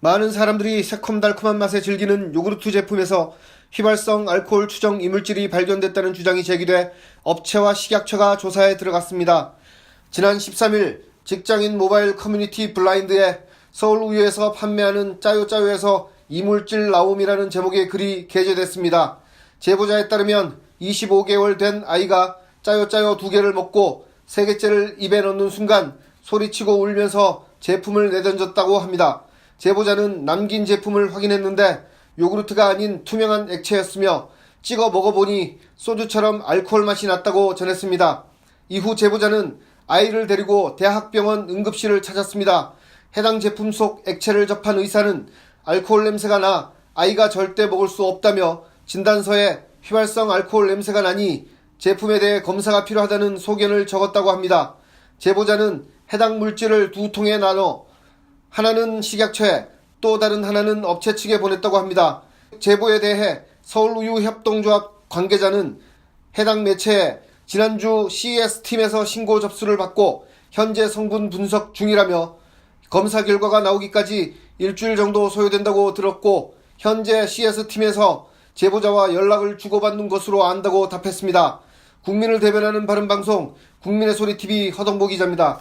많은 사람들이 새콤달콤한 맛에 즐기는 요구르트 제품에서 휘발성 알코올 추정 이물질이 발견됐다는 주장이 제기돼 업체와 식약처가 조사에 들어갔습니다. 지난 13일 직장인 모바일 커뮤니티 블라인드에 서울우유에서 판매하는 짜요짜요에서 이물질 나옴이라는 제목의 글이 게재됐습니다. 제보자에 따르면 25개월 된 아이가 짜요짜요 두 개를 먹고 세 개째를 입에 넣는 순간 소리치고 울면서 제품을 내던졌다고 합니다. 제보자는 남긴 제품을 확인했는데 요구르트가 아닌 투명한 액체였으며 찍어 먹어보니 소주처럼 알코올 맛이 났다고 전했습니다. 이후 제보자는 아이를 데리고 대학병원 응급실을 찾았습니다. 해당 제품 속 액체를 접한 의사는 알코올 냄새가 나 아이가 절대 먹을 수 없다며 진단서에 휘발성 알코올 냄새가 나니 제품에 대해 검사가 필요하다는 소견을 적었다고 합니다. 제보자는 해당 물질을 두 통에 나눠 하나는 식약처에 또 다른 하나는 업체 측에 보냈다고 합니다. 제보에 대해 서울우유협동조합 관계자는 해당 매체에 지난주 CES팀에서 신고 접수를 받고 현재 성분 분석 중이라며 검사 결과가 나오기까지 일주일 정도 소요된다고 들었고 현재 CS팀에서 제보자와 연락을 주고받는 것으로 안다고 답했습니다. 국민을 대변하는 바른방송 국민의 소리TV 허동보 기자입니다.